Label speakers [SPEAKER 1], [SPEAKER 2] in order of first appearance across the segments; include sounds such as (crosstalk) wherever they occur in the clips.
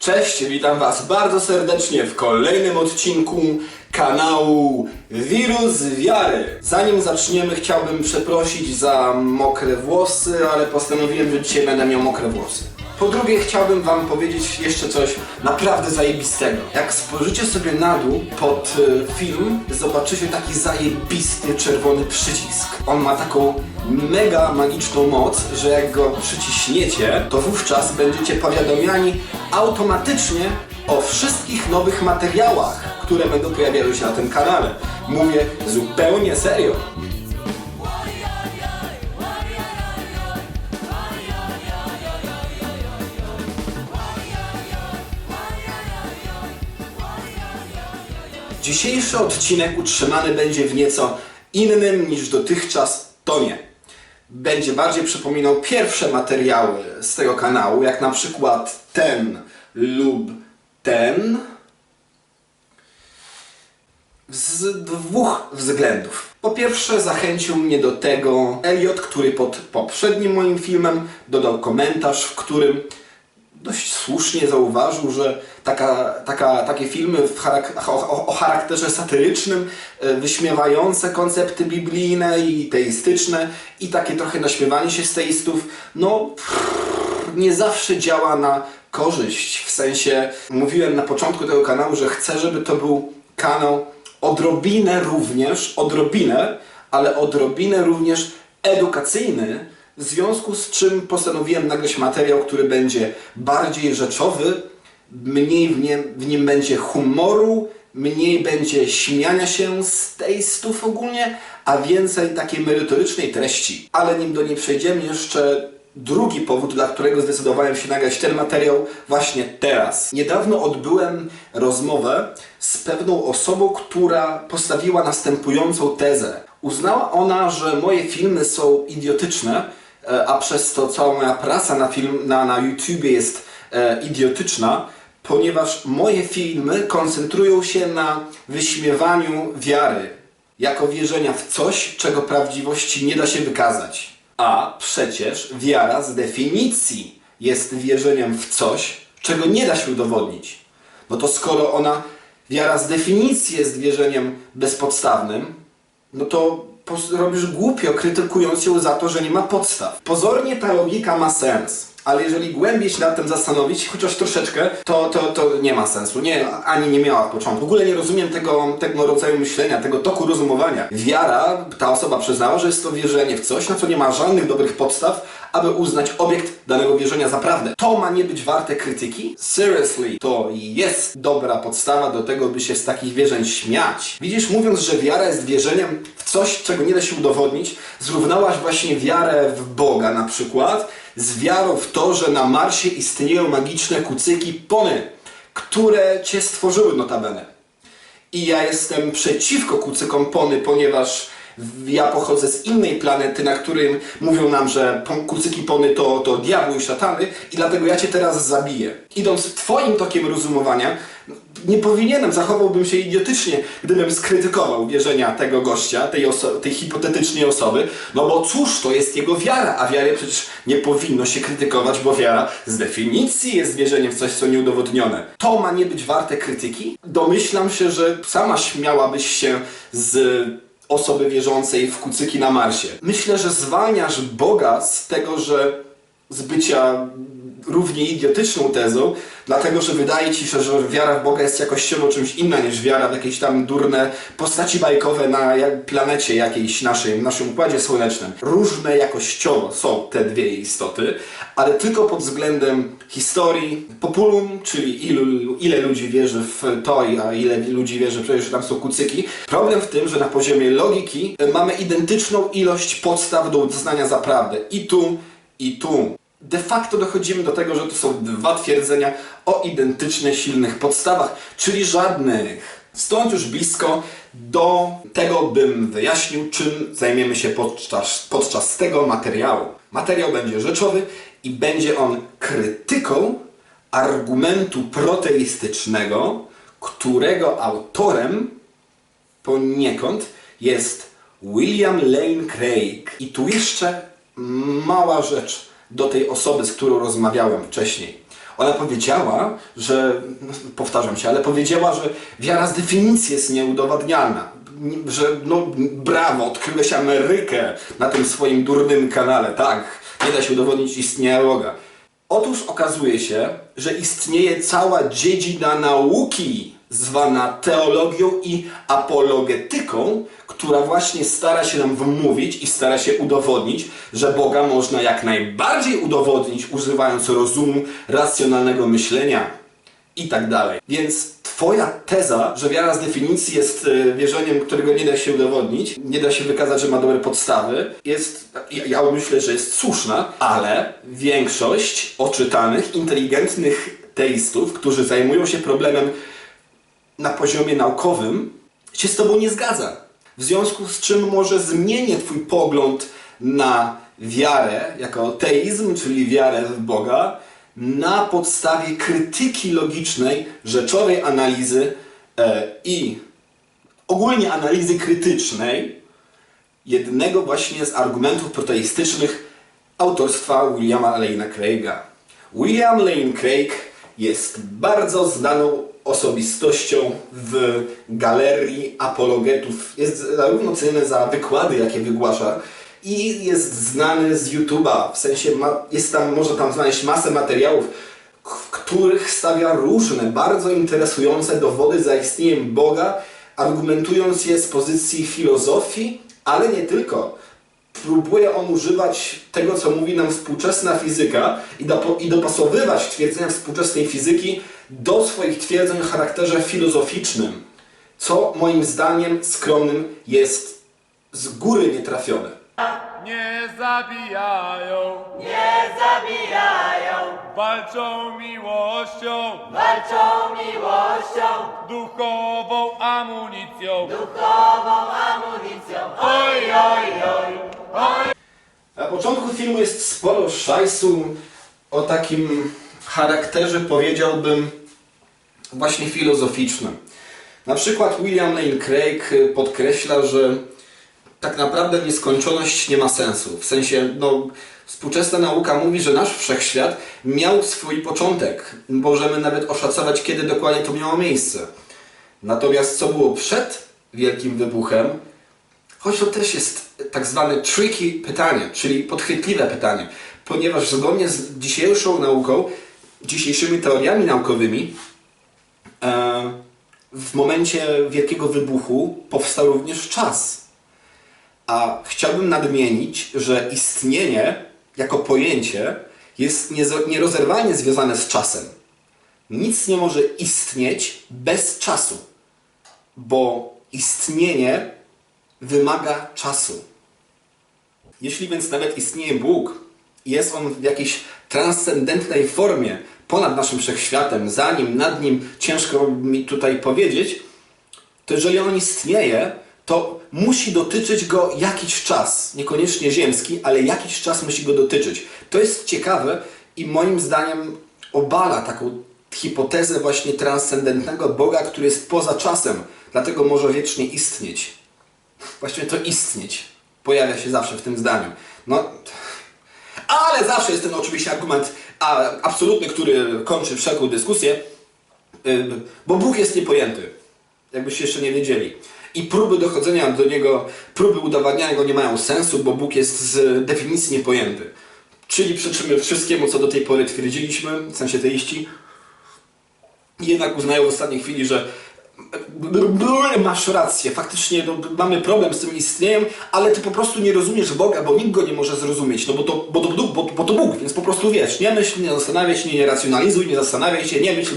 [SPEAKER 1] Cześć, witam Was bardzo serdecznie w kolejnym odcinku kanału Wirus Wiary. Zanim zaczniemy, chciałbym przeprosić za mokre włosy, ale postanowiłem, że dzisiaj będę miał mokre włosy. Po drugie, chciałbym Wam powiedzieć jeszcze coś naprawdę zajebistego. Jak spojrzycie sobie na dół pod e, film, zobaczycie taki zajebisty czerwony przycisk. On ma taką mega magiczną moc, że jak go przyciśniecie, to wówczas będziecie powiadomiani automatycznie o wszystkich nowych materiałach, które będą pojawiały się na tym kanale. Mówię zupełnie serio. Dzisiejszy odcinek utrzymany będzie w nieco innym niż dotychczas tonie. Będzie bardziej przypominał pierwsze materiały z tego kanału, jak na przykład ten lub ten. Z dwóch względów. Po pierwsze, zachęcił mnie do tego Elliot, który pod poprzednim moim filmem dodał komentarz, w którym dość słusznie zauważył, że taka, taka, takie filmy charak- o, o, o charakterze satyrycznym, e, wyśmiewające koncepty biblijne i teistyczne i takie trochę naśmiewanie się z teistów, no nie zawsze działa na korzyść. W sensie, mówiłem na początku tego kanału, że chcę, żeby to był kanał odrobinę również, odrobinę, ale odrobinę również edukacyjny, w związku z czym postanowiłem nagrać materiał, który będzie bardziej rzeczowy, mniej w nim, w nim będzie humoru, mniej będzie śmiania się z testów ogólnie, a więcej takiej merytorycznej treści. Ale nim do niej przejdziemy, jeszcze drugi powód, dla którego zdecydowałem się nagrać ten materiał właśnie teraz. Niedawno odbyłem rozmowę z pewną osobą, która postawiła następującą tezę. Uznała ona, że moje filmy są idiotyczne, a przez to cała moja praca na, film, na, na YouTubie jest e, idiotyczna, ponieważ moje filmy koncentrują się na wyśmiewaniu wiary, jako wierzenia w coś, czego prawdziwości nie da się wykazać. A przecież wiara z definicji jest wierzeniem w coś, czego nie da się udowodnić. No to skoro ona, wiara z definicji jest wierzeniem bezpodstawnym, no to robisz głupio, krytykując ją za to, że nie ma podstaw. Pozornie ta logika ma sens. Ale jeżeli głębiej się nad tym zastanowić, chociaż troszeczkę, to, to, to nie ma sensu. Nie, ani nie miała w początku. W ogóle nie rozumiem tego, tego rodzaju myślenia, tego toku rozumowania. Wiara, ta osoba przyznała, że jest to wierzenie w coś, na co nie ma żadnych dobrych podstaw, aby uznać obiekt danego wierzenia za prawdę. To ma nie być warte krytyki? Seriously, to jest dobra podstawa do tego, by się z takich wierzeń śmiać. Widzisz, mówiąc, że wiara jest wierzeniem w coś, czego nie da się udowodnić, zrównałaś właśnie wiarę w Boga na przykład z wiarą w to, że na Marsie istnieją magiczne kucyki pony, które cię stworzyły notabene. I ja jestem przeciwko kucykom pony, ponieważ ja pochodzę z innej planety, na którym mówią nam, że kucyki pony to, to diabły i szatany i dlatego ja cię teraz zabiję. Idąc twoim tokiem rozumowania, nie powinienem, zachowałbym się idiotycznie, gdybym skrytykował wierzenia tego gościa, tej, tej hipotetycznej osoby, no bo cóż, to jest jego wiara, a wiary przecież nie powinno się krytykować, bo wiara z definicji jest wierzeniem w coś, co nieudowodnione. To ma nie być warte krytyki? Domyślam się, że sama śmiałabyś się z osoby wierzącej w kucyki na Marsie. Myślę, że zwalniasz Boga z tego, że z bycia równie idiotyczną tezą, dlatego że wydaje ci się, że wiara w Boga jest jakościowo czymś inna niż wiara w jakieś tam durne postaci bajkowe na planecie jakiejś naszej, naszym układzie słonecznym. Różne jakościowo są te dwie istoty, ale tylko pod względem historii, populum, czyli ilu, ile ludzi wierzy w to, a ile ludzi wierzy przecież, tam są kucyki. Problem w tym, że na poziomie logiki mamy identyczną ilość podstaw do uznania za prawdę. I tu, i tu. De facto dochodzimy do tego, że to są dwa twierdzenia o identycznie silnych podstawach, czyli żadnych. Stąd już blisko do tego, bym wyjaśnił, czym zajmiemy się podczas, podczas tego materiału. Materiał będzie rzeczowy i będzie on krytyką argumentu proteistycznego, którego autorem poniekąd jest William Lane Craig. I tu jeszcze mała rzecz do tej osoby, z którą rozmawiałem wcześniej. Ona powiedziała, że, no, powtarzam się, ale powiedziała, że wiara z definicji jest nieudowadnialna. Nie- Że no brawo, odkryłeś Amerykę na tym swoim durnym kanale. Tak, nie da się udowodnić istnienia Boga. Otóż okazuje się, że istnieje cała dziedzina nauki zwana teologią i apologetyką, która właśnie stara się nam wmówić i stara się udowodnić, że Boga można jak najbardziej udowodnić używając rozumu, racjonalnego myślenia i tak dalej. Więc twoja teza, że wiara z definicji jest e, wierzeniem, którego nie da się udowodnić, nie da się wykazać, że ma dobre podstawy, jest, ja, ja myślę, że jest słuszna, ale większość oczytanych, inteligentnych teistów, którzy zajmują się problemem na poziomie naukowym, się z tobą nie zgadza. W związku z czym może zmienię twój pogląd na wiarę jako teizm, czyli wiarę w Boga, na podstawie krytyki logicznej, rzeczowej analizy e, i ogólnie analizy krytycznej jednego właśnie z argumentów proteistycznych autorstwa Williama Lane'a Craiga. William Lane Craig jest bardzo znaną osobistością w galerii apologetów. Jest zarówno ceniony za wykłady, jakie wygłasza, i jest znany z YouTube'a. W sensie ma, jest tam, można tam znaleźć masę materiałów, w których stawia różne, bardzo interesujące dowody za istnieniem Boga, argumentując je z pozycji filozofii, ale nie tylko. Próbuje on używać tego, co mówi nam współczesna fizyka i, dopo- i dopasowywać twierdzenia współczesnej fizyki do swoich twierdzeń o charakterze filozoficznym, co moim zdaniem skromnym jest z góry nietrafione.
[SPEAKER 2] Nie zabijają,
[SPEAKER 3] Nie zabijają,
[SPEAKER 2] walczą miłością,
[SPEAKER 3] walczą miłością,
[SPEAKER 2] duchową amunicją.
[SPEAKER 3] duchową amunicją.
[SPEAKER 2] Oj, oj, oj, oj.
[SPEAKER 1] Na początku filmu jest sporo szajsu o takim charakterze, powiedziałbym, właśnie filozoficznym. Na przykład William Lane Craig podkreśla, że tak naprawdę nieskończoność nie ma sensu. W sensie, no, współczesna nauka mówi, że nasz wszechświat miał swój początek. Możemy nawet oszacować, kiedy dokładnie to miało miejsce. Natomiast co było przed Wielkim Wybuchem, Choć to też jest tak zwane tricky pytanie, czyli podchwytliwe pytanie, ponieważ zgodnie z dzisiejszą nauką, dzisiejszymi teoriami naukowymi, e, w momencie wielkiego wybuchu powstał również czas. A chciałbym nadmienić, że istnienie jako pojęcie jest nierozerwalnie związane z czasem. Nic nie może istnieć bez czasu, bo istnienie wymaga czasu. Jeśli więc nawet istnieje Bóg i jest On w jakiejś transcendentnej formie ponad naszym wszechświatem, za nim, nad nim, ciężko mi tutaj powiedzieć, to jeżeli On istnieje, to musi dotyczyć go jakiś czas, niekoniecznie ziemski, ale jakiś czas musi go dotyczyć. To jest ciekawe i moim zdaniem obala taką hipotezę właśnie transcendentnego Boga, który jest poza czasem, dlatego może wiecznie istnieć. Właściwie to istnieć pojawia się zawsze w tym zdaniu. No, ale zawsze jest ten oczywiście argument absolutny, który kończy wszelką dyskusję, yy, bo Bóg jest niepojęty. Jakbyście jeszcze nie wiedzieli. I próby dochodzenia do niego, próby udowadniania go nie mają sensu, bo Bóg jest z definicji niepojęty. Czyli przeczymy wszystkiemu, co do tej pory twierdziliśmy, w sensie teiści, jednak uznają w ostatniej chwili, że masz rację, faktycznie no, mamy problem z tym istnieniem, ale ty po prostu nie rozumiesz Boga, bo nikt go nie może zrozumieć, no bo to, bo to, bo, bo to Bóg, więc po prostu wiesz, nie myśl, nie zastanawiaj się, nie racjonalizuj, nie zastanawiaj się, nie myśl,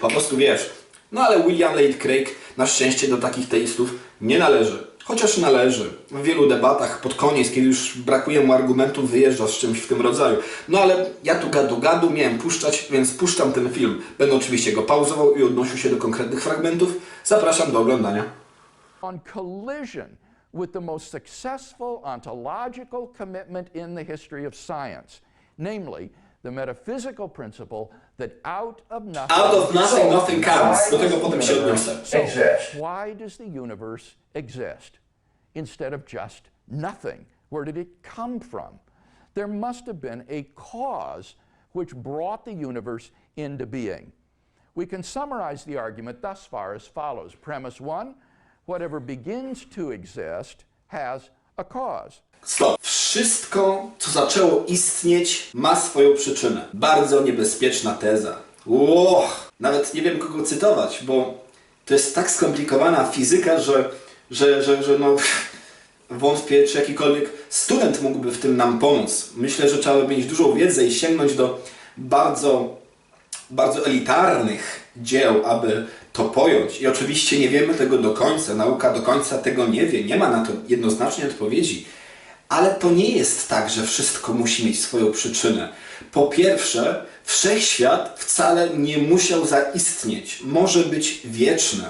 [SPEAKER 1] po prostu wiesz. No ale William Lane Craig na szczęście do takich teistów nie należy. Chociaż należy. W wielu debatach pod koniec, kiedy już brakuje mu argumentów, wyjeżdża z czymś w tym rodzaju. No ale ja tu gadu gadu miałem puszczać, więc puszczam ten film. Będę oczywiście go pauzował i odnosił się do konkretnych fragmentów. Zapraszam do oglądania.
[SPEAKER 4] on collision with the most successful ontological commitment in the history of science, namely the metaphysical principle that out of nothing.
[SPEAKER 1] Out of nothing, nothing comes. Do tego potem się odniosę.
[SPEAKER 4] So, why does the universe exist instead of just nothing? Where did it come from? There must have been a cause which brought the universe into being. We can summarize the argument thus far as follows. Premise one whatever begins to exist has a cause.
[SPEAKER 1] Stop. Wszystko, co zaczęło istnieć, ma swoją przyczynę. Bardzo niebezpieczna teza. Ło, nawet nie wiem kogo cytować, bo to jest tak skomplikowana fizyka, że, że, że, że no, (laughs) wątpię, czy jakikolwiek student mógłby w tym nam pomóc. Myślę, że trzeba by mieć dużą wiedzę i sięgnąć do bardzo, bardzo elitarnych dzieł, aby to pojąć. I oczywiście nie wiemy tego do końca. Nauka do końca tego nie wie. Nie ma na to jednoznacznej odpowiedzi. Ale to nie jest tak, że wszystko musi mieć swoją przyczynę. Po pierwsze, wszechświat wcale nie musiał zaistnieć. Może być wieczny.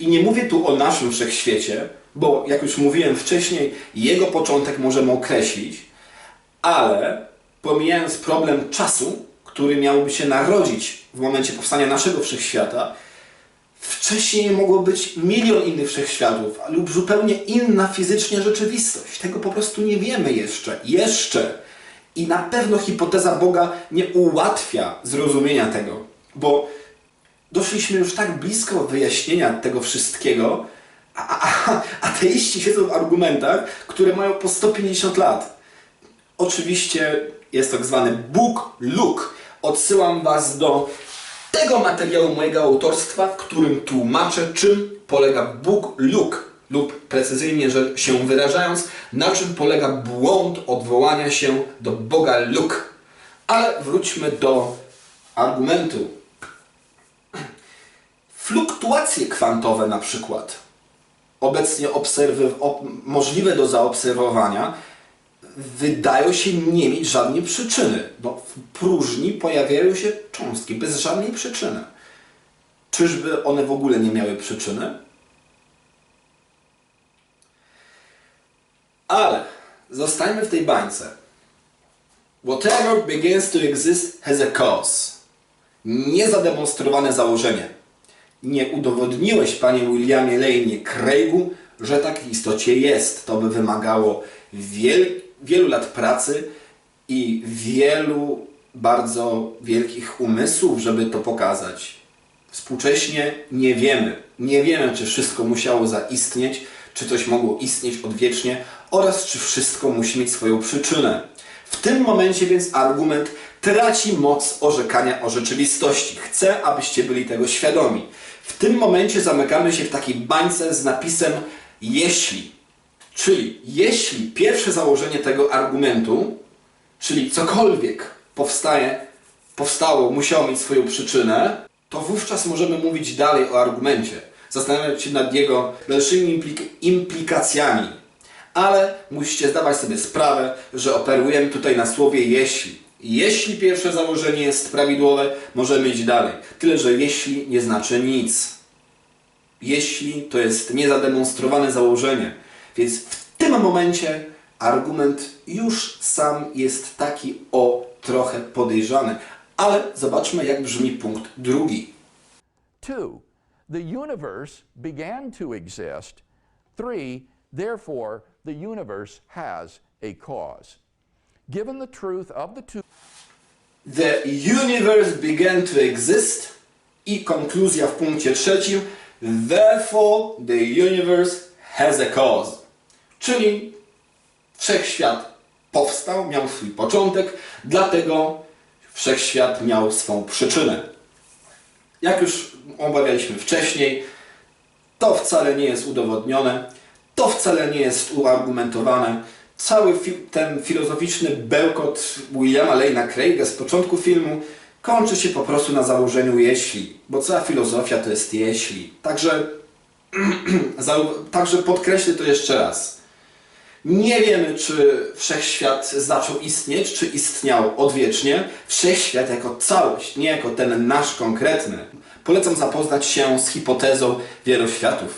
[SPEAKER 1] I nie mówię tu o naszym wszechświecie, bo jak już mówiłem wcześniej, jego początek możemy określić, ale pomijając problem czasu, który miałby się narodzić w momencie powstania naszego wszechświata, wcześniej mogło być milion innych wszechświatów lub zupełnie inna fizycznie rzeczywistość. Tego po prostu nie wiemy jeszcze. Jeszcze. I na pewno hipoteza Boga nie ułatwia zrozumienia tego, bo doszliśmy już tak blisko wyjaśnienia tego wszystkiego, a, a, a ateiści siedzą w argumentach, które mają po 150 lat. Oczywiście jest tak zwany Bóg Luk. Odsyłam Was do tego materiału mojego autorstwa, w którym tłumaczę, czym polega Bóg Luk, lub precyzyjnie że się wyrażając, na czym polega błąd odwołania się do Boga Luk. Ale wróćmy do argumentu. Fluktuacje kwantowe na przykład, obecnie obserwy, ob, możliwe do zaobserwowania, wydają się nie mieć żadnej przyczyny. No, w próżni pojawiają się cząstki bez żadnej przyczyny. Czyżby one w ogóle nie miały przyczyny? Ale zostańmy w tej bańce. Whatever begins to exist has a cause. Niezademonstrowane założenie. Nie udowodniłeś, panie Williamie Lane Craigu, że tak w istocie jest. To by wymagało wiel, wielu lat pracy i wielu bardzo wielkich umysłów, żeby to pokazać. Współcześnie nie wiemy. Nie wiemy, czy wszystko musiało zaistnieć, czy coś mogło istnieć odwiecznie oraz czy wszystko musi mieć swoją przyczynę. W tym momencie więc argument traci moc orzekania o rzeczywistości. Chcę, abyście byli tego świadomi. W tym momencie zamykamy się w takiej bańce z napisem jeśli. Czyli jeśli pierwsze założenie tego argumentu, czyli cokolwiek powstaje, powstało, musiało mieć swoją przyczynę, to wówczas możemy mówić dalej o argumencie, zastanawiać się nad jego dalszymi implik- implikacjami. Ale musicie zdawać sobie sprawę, że operujemy tutaj na słowie jeśli. Jeśli pierwsze założenie jest prawidłowe, możemy iść dalej. Tyle, że jeśli nie znaczy nic. Jeśli to jest niezademonstrowane założenie. Więc w tym momencie argument już sam jest taki o trochę podejrzany. Ale zobaczmy, jak brzmi punkt drugi.
[SPEAKER 4] Two, the universe began to exist. Three, therefore, the universe has a cause. Given the truth of the two
[SPEAKER 1] The universe began to exist i konkluzja w punkcie trzecim Therefore the universe has a cause. Czyli wszechświat powstał, miał swój początek, dlatego wszechświat miał swą przyczynę. Jak już omawialiśmy wcześniej, to wcale nie jest udowodnione, to wcale nie jest uargumentowane. Cały ten filozoficzny bełkot Williama Lane'a Craiga z początku filmu kończy się po prostu na założeniu jeśli, bo cała filozofia to jest jeśli. Także, (clears throat) także podkreślę to jeszcze raz. Nie wiemy, czy wszechświat zaczął istnieć, czy istniał odwiecznie. Wszechświat jako całość, nie jako ten nasz konkretny. Polecam zapoznać się z hipotezą wieloświatów.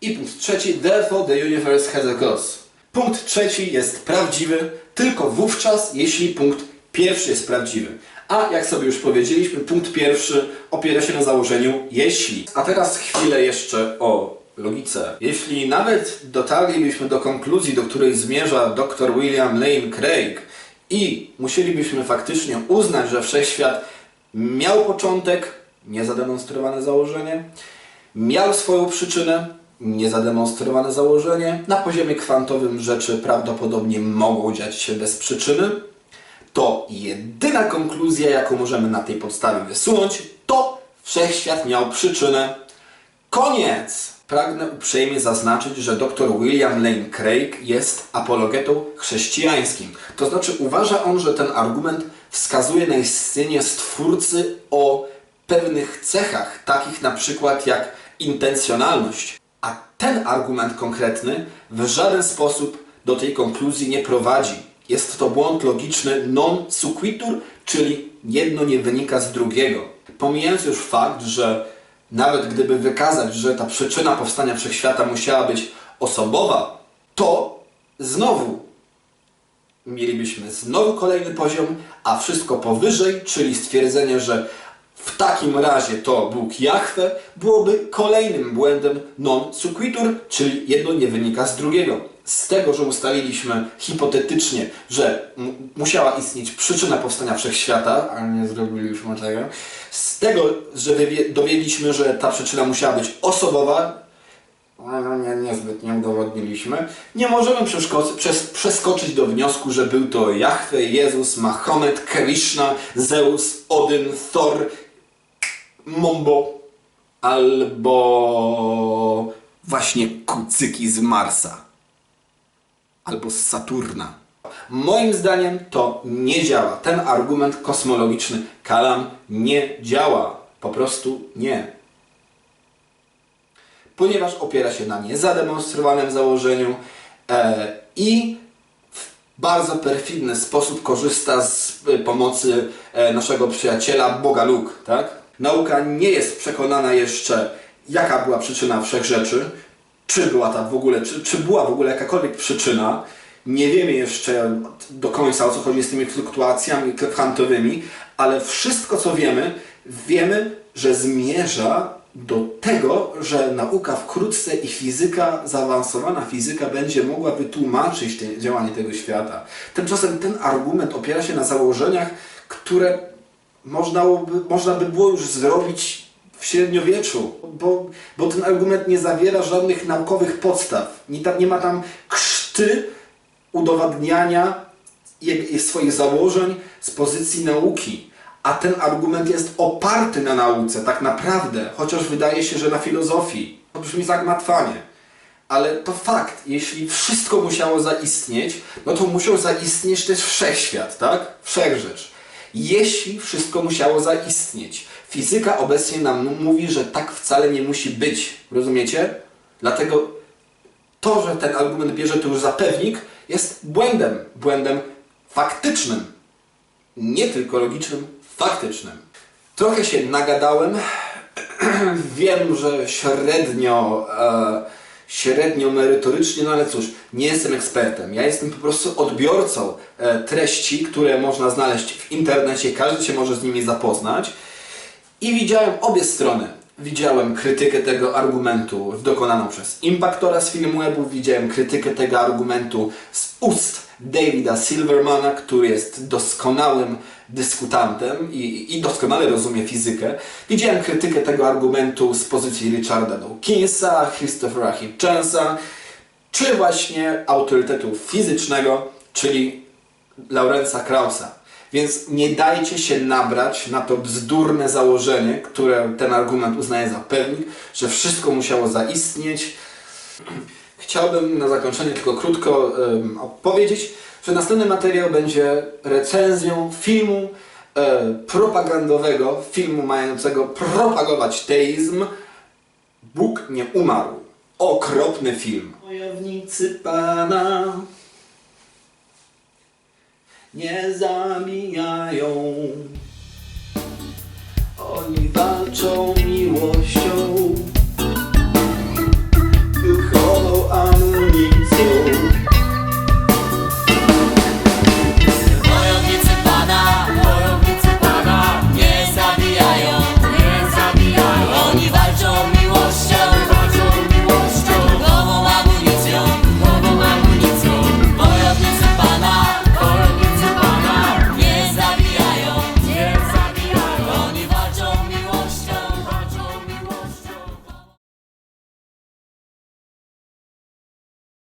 [SPEAKER 1] I punkt trzeci, therefore the universe has a cause. Punkt trzeci jest prawdziwy tylko wówczas, jeśli punkt pierwszy jest prawdziwy. A jak sobie już powiedzieliśmy, punkt pierwszy opiera się na założeniu jeśli. A teraz chwilę jeszcze o logice. Jeśli nawet dotarlibyśmy do konkluzji, do której zmierza dr William Lane Craig I musielibyśmy faktycznie uznać, że wszechświat miał początek, niezademonstrowane założenie, miał swoją przyczynę, niezademonstrowane założenie. Na poziomie kwantowym rzeczy prawdopodobnie mogą dziać się bez przyczyny. To jedyna konkluzja, jaką możemy na tej podstawie wysunąć, to wszechświat miał przyczynę. Koniec! Pragnę uprzejmie zaznaczyć, że dr William Lane Craig jest apologetą chrześcijańskim. To znaczy uważa on, że ten argument wskazuje na istnienie stwórcy o pewnych cechach, takich na przykład jak intencjonalność. A ten argument konkretny w żaden sposób do tej konkluzji nie prowadzi. Jest to błąd logiczny non sequitur, czyli jedno nie wynika z drugiego. Pomijając już fakt, że nawet gdyby wykazać, że ta przyczyna powstania wszechświata musiała być osobowa, to znowu mielibyśmy znowu kolejny poziom, a wszystko powyżej, czyli stwierdzenie, że w takim razie to Bóg Jahwe byłoby kolejnym błędem non sequitur, czyli jedno nie wynika z drugiego. Z tego, że ustaliliśmy hipotetycznie, że musiała istnieć przyczyna powstania wszechświata, a nie zrobiliśmy tego, z tego, że dowiedzieliśmy, że ta przyczyna musiała być osobowa, ale nie, niezbyt nie udowodniliśmy, nie możemy przeskoczyć do wniosku, że był to Jahwe, Jezus, Mahomet, Krishna, Zeus, Odyn, Thor, Mombo albo właśnie kucyki z Marsa albo z Saturna. Moim zdaniem to nie działa. Ten argument kosmologiczny Kalam nie działa. Po prostu nie ponieważ opiera się na niezademonstrowanym założeniu e, i w bardzo perfidny sposób korzysta z e, pomocy e, naszego przyjaciela Boga Luk. Tak? Nauka nie jest przekonana jeszcze, jaka była przyczyna wszechrzeczy, czy była ta w ogóle, czy, czy była w ogóle jakakolwiek przyczyna. Nie wiemy jeszcze do końca o co chodzi z tymi fluktuacjami kwantowymi, ale wszystko co wiemy, wiemy, że zmierza do tego, że nauka wkrótce i fizyka, zaawansowana fizyka będzie mogła wytłumaczyć te, działanie tego świata. Tymczasem ten argument opiera się na założeniach, które można by, można by było już zrobić w średniowieczu, bo, bo ten argument nie zawiera żadnych naukowych podstaw. Nie, ta, nie ma tam krzty udowadniania swoich założeń z pozycji nauki. A ten argument jest oparty na nauce, tak naprawdę, chociaż wydaje się, że na filozofii. To brzmi zagmatwanie. Ale to fakt, jeśli wszystko musiało zaistnieć, no to musiał zaistnieć też wszechświat, tak? Wszechrzeczy. Jeśli wszystko musiało zaistnieć. Fizyka obecnie nam mówi, że tak wcale nie musi być. Rozumiecie? Dlatego to, że ten argument bierze tu już za pewnik, jest błędem. Błędem faktycznym. Nie tylko logicznym, faktycznym. Trochę się nagadałem. (clears throat) Wiem, że średnio, e, średnio merytorycznie, no ale cóż, nie jestem ekspertem. Ja jestem po prostu odbiorcą e, treści, które można znaleźć w internecie. Każdy się może z nimi zapoznać. I widziałem obie strony. Widziałem krytykę tego argumentu dokonaną przez Impactora z Filmwebu, widziałem krytykę tego argumentu z ust Davida Silvermana, który jest doskonałym dyskutantem i, i doskonale rozumie fizykę. Widziałem krytykę tego argumentu z pozycji Richarda Dawkinsa, Christophera Hitchensa, czy właśnie autorytetu fizycznego, czyli Laurensa Krausa. Więc nie dajcie się nabrać na to bzdurne założenie, które ten argument uznaje za pewnik, że wszystko musiało zaistnieć. Chciałbym na zakończenie tylko krótko em, opowiedzieć, że następny materiał będzie recenzją filmu e, propagandowego, filmu mającego propagować teizm Bóg nie umarł. Okropny film. Wojownicy Pana nie zabijają. Oni walczą miłością.